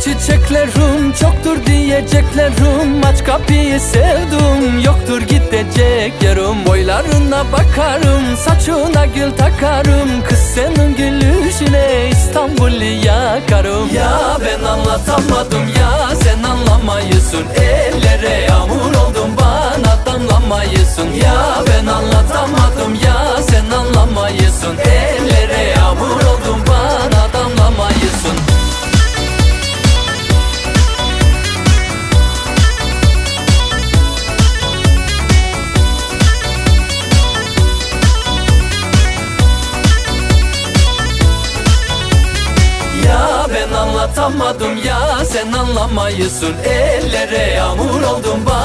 çiçeklerim Çoktur diyeceklerim. Aç kapıyı sevdim Yoktur gidecek yerim. Boylarına bakarım Saçına gül takarım. Kız senin gülüşüne İstanbul'u yakarım. Ya ben anlatamadım ya Sen anlamayısın. Ellere yağmur oldum Bana damlamayısın. Ya ben anlatamadım ben anlatamadım ya. Sen anlamayısın. Ellere yağmur oldum bana